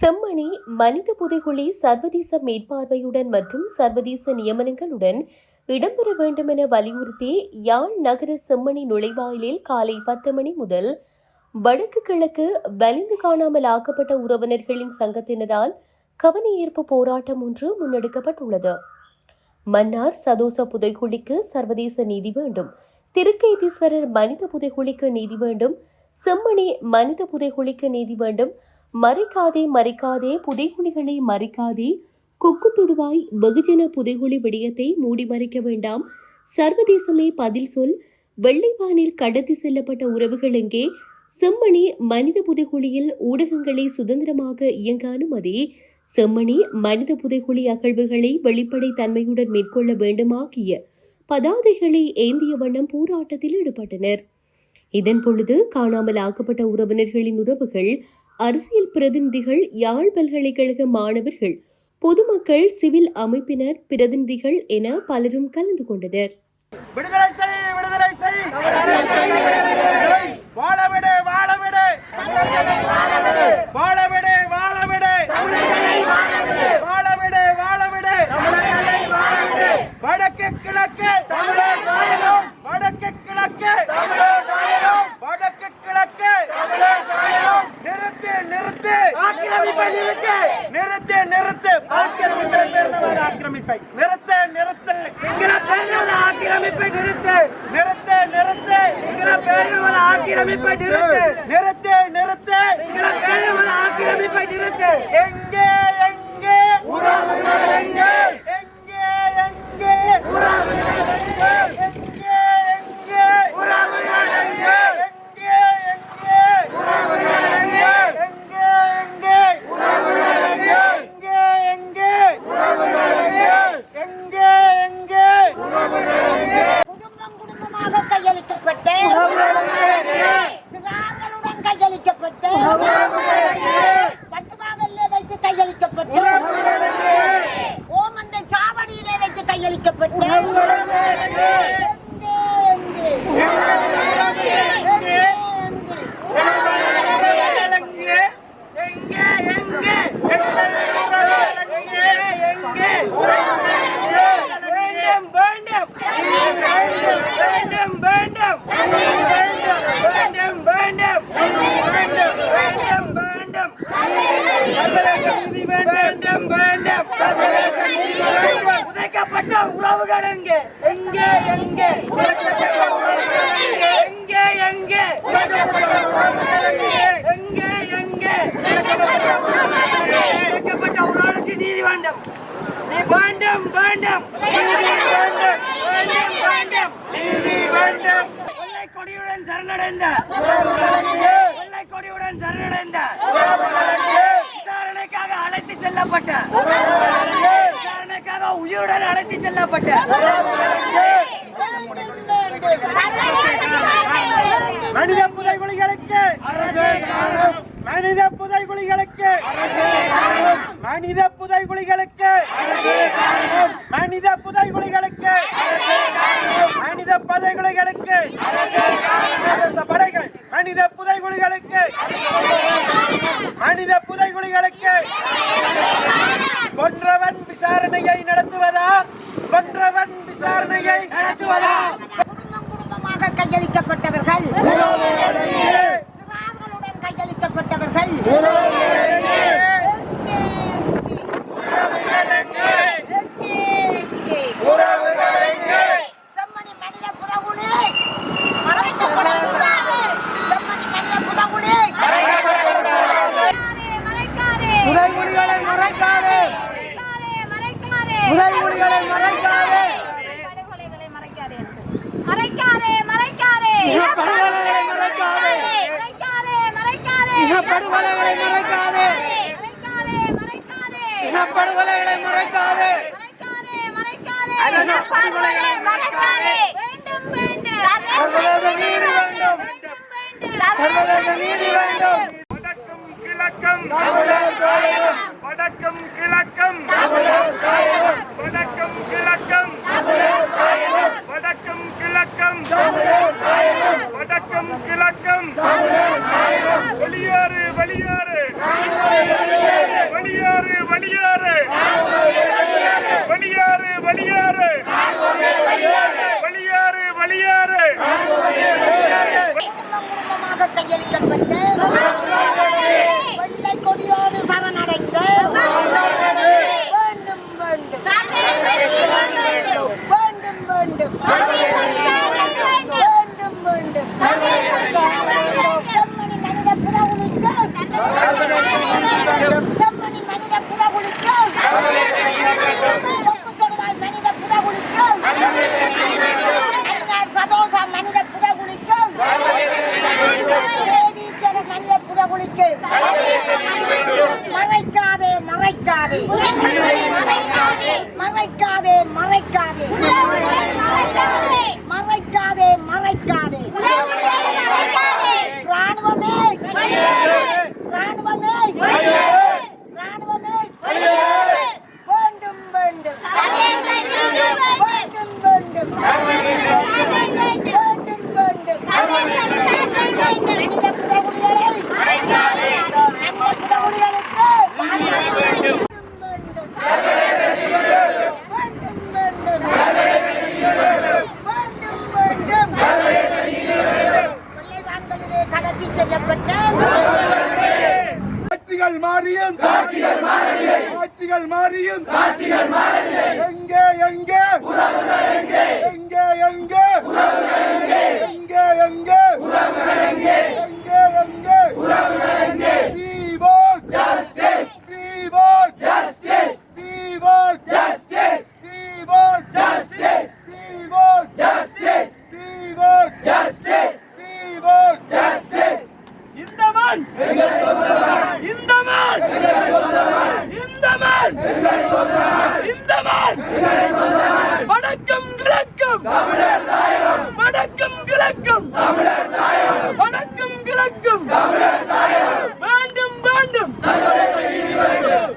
செம்மணி மனித புதைகுழி சர்வதேச மேற்பார்வையுடன் மற்றும் சர்வதேச நியமனங்களுடன் இடம்பெற வேண்டும் என வலியுறுத்தி யாழ் நகர செம்மணி நுழைவாயிலில் காலை பத்து மணி முதல் வடக்கு கிழக்கு வலிந்து காணாமல் ஆக்கப்பட்ட உறவினர்களின் சங்கத்தினரால் கவனஈர்ப்பு போராட்டம் ஒன்று முன்னெடுக்கப்பட்டுள்ளது. மன்னார் சதோச புதைகுழிக்கு சர்வதேச நீதி வேண்டும். திருக்கைதீஸ்வரர் மனித புதைகுழிக்கு நீதி வேண்டும். செம்மணி மனித புதைகுழிக்கு நீதி வேண்டும். மறைக்காதே மறைக்காதே புதைகுழிகளை மறைக்காதே கொக்கு துடுவாய் வெகுஜன புதைகுழி விடயத்தை மூடி மறைக்க வேண்டாம். சர்வதேசமே பதில் சொல் வெள்ளைவானில் கடத்தி செல்லப்பட்ட உறவுகள் எங்கே? செம்மணி மனித புதைகுழியில் ஊடகங்களை சுதந்திரமாக இயங்க அனுமதி செம்மணி மனித புதைகுழி அகழ்வுகளை வெளிப்படை தன்மையுடன் மேற்கொள்ள வேண்டுமாகிய பதாதைகளை ஏந்திய வண்ணம் போராட்டத்தில் ஈடுபட்டனர். இதன் பொழுது காணாமல் ஆக்கப்பட்ட உறவினர்களின் உறவுகள் அரசியல் பிரதிநிதிகள் யாழ் பல்கலைக்கழக மாணவர்கள் பொதுமக்கள் சிவில் அமைப்பினர் பிரதிநிதிகள் என பலரும் கலந்து கொண்டனர் விடுதலை செய் விடுதலை செய் வாழவிடு வாழவிடு வாழவிடு வாழவிடு வாழவிடு வாழவிடு வடக்கு கிழக்கு வடக்கு கிழக்கு வடக்கு கிழக்கு நிறுத்து நிறுத்து ஆக்கிரமிப்பை நிறுத்து நிறுத்து நிறுத்து ஆக்கிரமிப்பை நிறுத்து நிறுத்து சிங்கள பேரில் ஆக்கிரமிப்பை நிறுத்து நிறுத்து நிறுத்து சிங்கள பேரில் ஆக்கிரமிப்பை நிறுத்து. நிறுத்து நிறுத்து. ஆக்கிரமிப்பை நிறுத்து. எங்கே உறவுகள் எங்கே எங்கே எங்கே உறவுகள் எங்கே எங்கே எங்கே உறவுகள் எங்கே எங்கே எங்கே உறவுகள் எங்கே எங்கே எங்கே உறவுகள் எங்கே எங்கே எங்கே உறவுகள் எங்கே எங்கே எங்கே உறவுகள் எங்கே குடும்பம் குடும்பமாக கையளிக்கப்பட்டு சிறார்களுடன் கையளிக்கப்பட்டு பட்டுமாவல்லே வைத்து கையளிக்கப்பட்டு ஓமந்தை சாவடியிலே வைத்து கையளிக்கப்பட்டு நீதி வேண்டும். நீ வேண்டும் வேண்டும். நீதி வேண்டும் வேண்டும் வேண்டும். நீதி வேண்டும். வெள்ளை கொடியுடன் சரணடைந்த. வெள்ளை கொடியுடன் சரணடைந்த. விசாரணைக்காக அழைத்து செல்லப்பட்ட. விசாரணைக்காக உயிருடன் அழைத்து செல்லப்பட்ட. மனித புதைகுலிகளுக்கு மனித புதைகுலிகளுக்கு மனித புதைகுலிகளுக்கு மனித புதைகுலிகளுக்கு மனித புதைகுலிகளுக்கு அரச படைகள் மனித புதைகுலிகளுக்கு மனித புதைகுலிகளுக்கு கொன்றவன் விசாரணையை நடத்துவதா? கொன்றவன் விசாரணையை நடத்துவதா? குடும்பம் குடும்பமாக கையளிக்கப்பட்டவர்கள். மறைக்காதே மறைக்காதே. மறைக்காதே மறைக்காதே மறைக்காதே. படுகொலைகளை மறைக்காதே. வடக்கும் நடவடிக்கை காட்சிகள் மாறியும் காட்சிகள் மாறவில்லை.